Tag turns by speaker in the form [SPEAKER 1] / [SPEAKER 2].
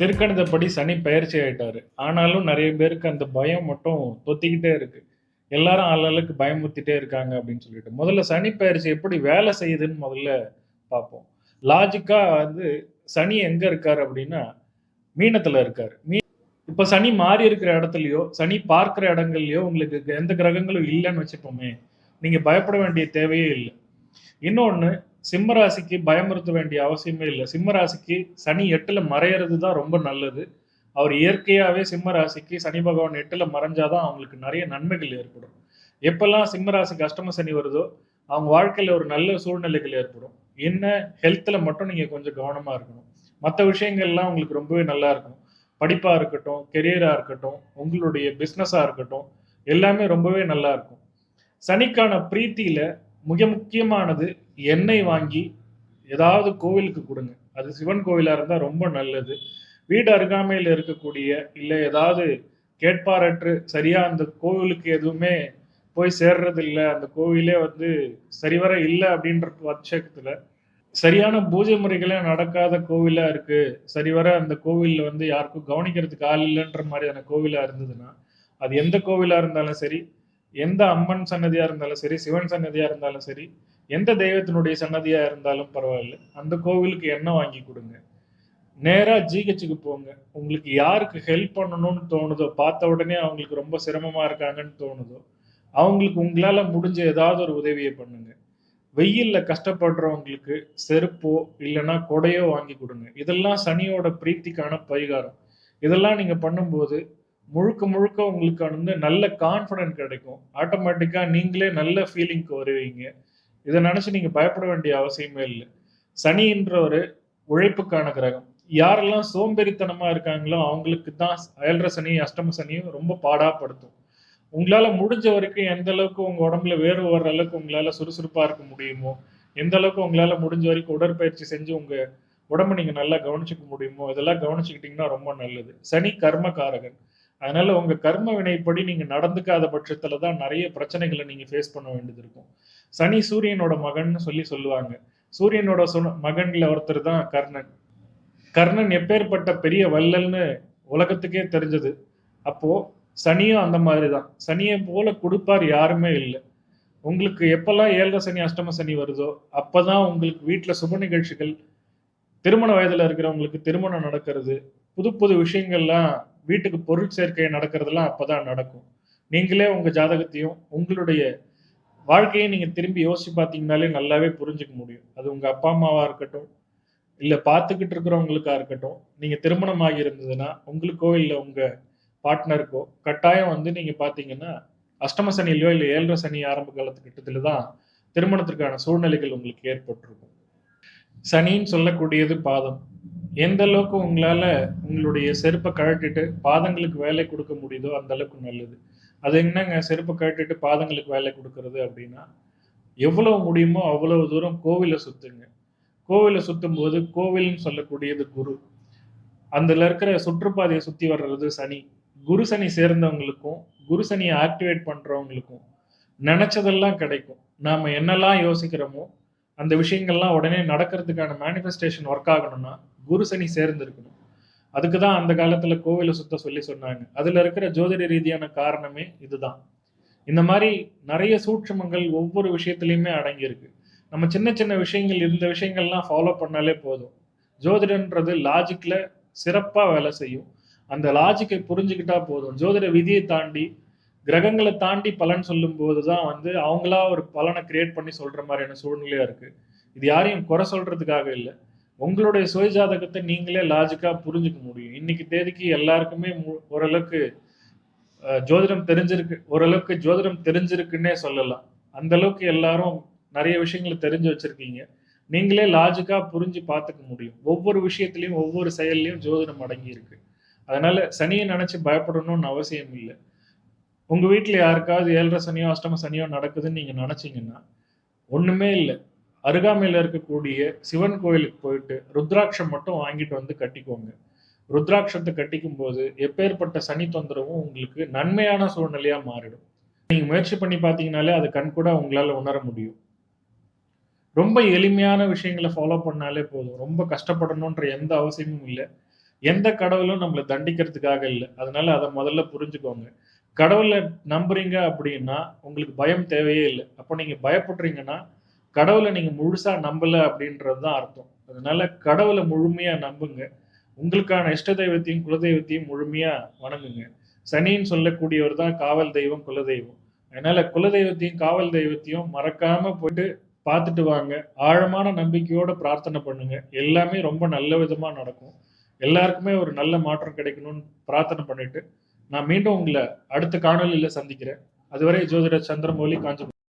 [SPEAKER 1] திருக்கணிதப்படி சனி பயிற்சி ஆயிட்டாரு. ஆனாலும் நிறைய பேருக்கு அந்த பயம் மட்டும் தொத்திக்கிட்டே இருக்கு. எல்லாரும் ஆளாளுக்கு பயமுத்திட்டே இருக்காங்க அப்படின்னு சொல்லிட்டு. முதல்ல சனி பயிற்சி எப்படி வேலை செய்யுதுன்னு முதல்ல பார்ப்போம். லாஜிக்கா வந்து சனி எங்க இருக்காரு அப்படின்னா மீனத்துல இருக்காரு. மீ இப்ப சனி மாறி இருக்கிற இடத்துலயோ சனி பார்க்கிற இடங்கள்லயோ உங்களுக்கு எந்த கிரகங்களும் இல்லைன்னு வச்சுப்போமே நீங்க பயப்பட வேண்டிய தேவையே இல்லை. இன்னொன்று சிம்மராசிக்கு பயமுறுத்த வேண்டிய அவசியமே இல்லை. சிம்மராசிக்கு சனி எட்டில் மறையிறது தான் ரொம்ப நல்லது. அவர் இயற்கையாகவே சிம்மராசிக்கு சனி பகவான் எட்டில் மறைஞ்சாதான் அவங்களுக்கு நிறைய நன்மைகள் ஏற்படும். எப்பெல்லாம் சிம்மராசிக்கு அஷ்டம சனி வருதோ அவங்க வாழ்க்கையில் ஒரு நல்ல சூழ்நிலைகள் ஏற்படும். என்ன ஹெல்த்தில் மட்டும் நீங்கள் கொஞ்சம் கவனமாக இருக்கணும். மற்ற விஷயங்கள்லாம் உங்களுக்கு ரொம்பவே நல்லா இருக்கும். படிப்பாக இருக்கட்டும் கெரியராக இருக்கட்டும் உங்களுடைய பிஸ்னஸாக இருக்கட்டும் எல்லாமே ரொம்பவே நல்லா இருக்கும். சனிக்கான பிரீத்தியில மிக முக்கியமானது எண்ணெய் வாங்கி ஏதாவது கோவிலுக்கு கொடுங்க. அது சிவன் கோவிலாக இருந்தால் ரொம்ப நல்லது. வீடு அருகாமையில் இருக்கக்கூடிய இல்லை ஏதாவது கேட்பாரற்று சரியாக அந்த கோவிலுக்கு எதுவுமே போய் சேர்றதில்லை அந்த கோவிலே வந்து சரிவர இல்லை அப்படின்ற பட்சத்தில் சரியான பூஜை முறைகளே நடக்காத கோவிலாக இருக்குது சரிவர அந்த கோவிலில் வந்து யாருக்கும் கவனிக்கிறதுக்கு ஆள் இல்லைன்ற மாதிரியான கோவிலாக இருந்ததுன்னா அது எந்த கோவிலாக இருந்தாலும் சரி எந்த அம்மன் சன்னதியா இருந்தாலும் சரி சிவன் சன்னதியா இருந்தாலும் சரி எந்த தெய்வத்தினுடைய சன்னதியா இருந்தாலும் பரவாயில்ல. அந்த கோவிலுக்கு எண்ணெய் வாங்கி கொடுங்க. நேரா ஜிஹெச்சுக்கு போங்க. உங்களுக்கு யாருக்கு ஹெல்ப் பண்ணணும்னு தோணுதோ பார்த்த உடனே அவங்களுக்கு ரொம்ப சிரமமா இருக்காங்கன்னு தோணுதோ அவங்களுக்கு உங்களால முடிஞ்ச ஏதாவது ஒரு உதவியை பண்ணுங்க. வெயில்ல கஷ்டப்படுறவங்களுக்கு செருப்போ இல்லைன்னா கொடையோ வாங்கி கொடுங்க. இதெல்லாம் சனியோட பிரீத்திக்கான பரிகாரம். இதெல்லாம் நீங்க பண்ணும்போது முழுக்க முழுக்க உங்களுக்கு வந்து நல்ல கான்ஃபிடென்ட் கிடைக்கும். ஆட்டோமேட்டிக்கா நீங்களே நல்ல ஃபீலிங்க்கு வருவீங்க. இதை நினச்சி நீங்க பயப்பட வேண்டிய அவசியமே இல்லை. சனின்ற ஒரு உழைப்புக்கான கிரகம். யாரெல்லாம் சோம்பேறித்தனமா இருக்காங்களோ அவங்களுக்கு தான் அயல்ற சனி அஷ்டம சனியும் ரொம்ப பாடாப்படுத்தும். உங்களால முடிஞ்ச வரைக்கும் எந்த அளவுக்கு உங்க உடம்புல வேர்வை வர்ற அளவுக்கு உங்களால சுறுசுறுப்பா இருக்க முடியுமோ எந்த அளவுக்கு உங்களால முடிஞ்ச வரைக்கும் உடற்பயிற்சி செஞ்சு உங்க உடம்ப நீங்க நல்லா கவனிச்சிக்க முடியுமோ இதெல்லாம் கவனிச்சுக்கிட்டீங்கன்னா ரொம்ப நல்லது. சனி கர்ம காரகன். அதனால உங்க கர்ம வினைப்படி நீங்க நடந்துக்காத பட்சத்துல தான் நிறைய பிரச்சனைகளை நீங்க ஃபேஸ் பண்ண வேண்டியது இருக்கும். சனி சூரியனோட மகன்னு சொல்லி சொல்லுவாங்க. சூரியனோட சொன்ன மகன்ல ஒருத்தர் தான் கர்ணன். கர்ணன் எப்பேற்பட்ட பெரிய வள்ளல்னு உலகத்துக்கே தெரிஞ்சது. அப்போ சனியும் அந்த மாதிரி தான் சனியை போல கொடுப்பார் யாருமே இல்லை. உங்களுக்கு எப்பெல்லாம் ஏழரை சனி அஷ்டம சனி வருதோ அப்பதான் உங்களுக்கு வீட்டில் சுப நிகழ்ச்சிகள் திருமண வயதுல இருக்கிறவங்களுக்கு திருமணம் நடக்கிறது புது புது விஷயங்கள்லாம் வீட்டுக்கு பொருள் சேர்க்கை நடக்கிறதுலாம் அப்பதான் நடக்கும். நீங்களே உங்க ஜாதகத்தையும் உங்களுடைய வாழ்க்கையை நீங்க திரும்பி யோசிச்சு பார்த்தீங்கனாலே நல்லாவே புரிஞ்சுக்க முடியும். அது உங்க அப்பா அம்மாவா இருக்கட்டும் இல்ல பார்த்துக்கிட்டு இருக்கிறவங்களுக்கா இருக்கட்டும் நீங்க திருமணம் ஆகியிருந்ததுன்னா உங்களுக்கோ இல்ல உங்க பார்ட்னருக்கோ கட்டாயம் வந்து நீங்க பாத்தீங்கன்னா அஷ்டம சனிலையோ இல்ல ஏழரை சனி ஆரம்ப காலத்துக்கிட்டத்துல தான் திருமணத்திற்கான சூழ்நிலைகள் உங்களுக்கு ஏற்பட்டிருக்கும். சனின்னு சொல்லக்கூடியது பாதம். எந்த அளவுக்கு உங்களால் உங்களுடைய செருப்பை கழட்டிட்டு பாதங்களுக்கு வேலை கொடுக்க முடியுதோ அந்த அளவுக்கு நல்லது. அது என்னங்க? செருப்பை கழட்டிட்டு பாதங்களுக்கு வேலை கொடுக்கறது அப்படின்னா எவ்வளவு முடியுமோ அவ்வளவு தூரம் கோவிலை சுத்துங்க. கோவிலை சுத்தும் போது கோவில்னு சொல்லக்கூடியது குரு. அதில் இருக்கிற சுற்றுப்பாதையை சுத்தி வர்றது சனி. குரு சனி சேர்ந்தவங்களுக்கும் குரு சனியை ஆக்டிவேட் பண்றவங்களுக்கும் நினைச்சதெல்லாம் கிடைக்கும். நாம என்னெல்லாம் யோசிக்கிறோமோ அந்த விஷயங்கள்லாம் உடனே நடக்கிறதுக்கான மேனிஃபெஸ்டேஷன் ஒர்க் ஆகணும்னா குரு சனி சேர்ந்து இருக்கணும் அதுக்கு தான் அந்த காலத்துல கோவிலை சுத்த சொல்லி சொன்னாங்க. அதுல இருக்கிற ஜோதிட ரீதியான காரணமே இதுதான். இந்த மாதிரி நிறைய சூட்சமங்கள் ஒவ்வொரு விஷயத்துலையுமே அடங்கியிருக்கு. நம்ம சின்ன சின்ன விஷயங்கள் இந்த விஷயங்கள்லாம் ஃபாலோ பண்ணாலே போதும். ஜோதிடன்றது லாஜிக்ல சிறப்பாக வேலை செய்யும். அந்த லாஜிக்கை புரிஞ்சுக்கிட்டா போதும். ஜோதிட விதியை தாண்டி கிரகங்களை தாண்டி பலன் சொல்லும் போது தான் வந்து அவங்களா ஒரு பலனை கிரியேட் பண்ணி சொல்ற மாதிரியான சூழ்நிலையா இருக்கு. இது யாரையும் குறை சொல்றதுக்காக இல்லை. உங்களுடைய சுய ஜாதகத்தை நீங்களே லாஜிக்காக புரிஞ்சுக்க முடியும். இன்னைக்கு தேதிக்கு எல்லாருக்குமே மு- ஓரளவுக்கு ஜோதிடம் தெரிஞ்சிருக்கு ஓரளவுக்கு ஜோதிடம் தெரிஞ்சிருக்குன்னே சொல்லலாம். அந்த அளவுக்கு எல்லாரும் நிறைய விஷயங்களை தெரிஞ்சு வச்சிருக்கீங்க. நீங்களே லாஜிக்காக புரிஞ்சு பார்த்துக்க முடியும். ஒவ்வொரு விஷயத்துலையும் ஒவ்வொரு செயல்லையும் ஜோதிடம் அடங்கி இருக்கு அதனால சனியை நினச்சி பயப்படணும்னு அவசியம் இல்லை. உங்கள் வீட்டில் யாருக்காவது ஏழரை சனியோ அஷ்டம சனியோ நடக்குதுன்னு நீங்கள் நினச்சிங்கன்னா ஒன்றுமே இல்லை. அருகாமையில இருக்கக்கூடிய சிவன் கோயிலுக்கு போயிட்டு ருத்ராட்சம் மட்டும் வாங்கிட்டு வந்து கட்டிக்கோங்க. ருத்ராட்சத்தை கட்டிக்கும் போது எப்பேற்பட்ட சனி தொந்தரவும் உங்களுக்கு நன்மையான சூழ்நிலையா மாறிடும். நீங்க முயற்சி பண்ணி பார்த்தீங்கனாலே அது கண் கூட உங்களால உணர முடியும். ரொம்ப எளிமையான விஷயங்களை ஃபாலோ பண்ணாலே போதும். ரொம்ப கஷ்டப்படணுன்ற எந்த அவசியமும் இல்லை. எந்த கடவுளும் நம்மளை தண்டிக்கிறதுக்காக இல்லை. அதனால அதை முதல்ல புரிஞ்சுக்கோங்க. கடவுளை நம்புறீங்க அப்படின்னா உங்களுக்கு பயம் தேவையே இல்லை. அப்போ நீங்கள் பயப்படுறீங்கன்னா கடவுளை நீங்கள் முழுசாக நம்பலை அப்படின்றது தான் அர்த்தம். அதனால கடவுளை முழுமையாக நம்புங்க. உங்களுக்கான இஷ்ட தெய்வத்தையும் குலதெய்வத்தையும் முழுமையாக வணங்குங்க. சனின்னு சொல்லக்கூடியவர் தான் காவல் தெய்வம் குலதெய்வம் அதனால குலதெய்வத்தையும் காவல் தெய்வத்தையும் மறக்காம போயிட்டு பார்த்துட்டு வாங்க. ஆழமான நம்பிக்கையோட பிரார்த்தனை பண்ணுங்க. எல்லாமே ரொம்ப நல்ல விதமாக நடக்கும். எல்லாருக்குமே ஒரு நல்ல மாற்றம் கிடைக்கணும்னு பிரார்த்தனை பண்ணிட்டு நான் மீண்டும் உங்களை அடுத்த காணொலியில் சந்திக்கிறேன். அதுவரை ஜோதிடர் சந்திரமௌலி காஞ்சிபுரம்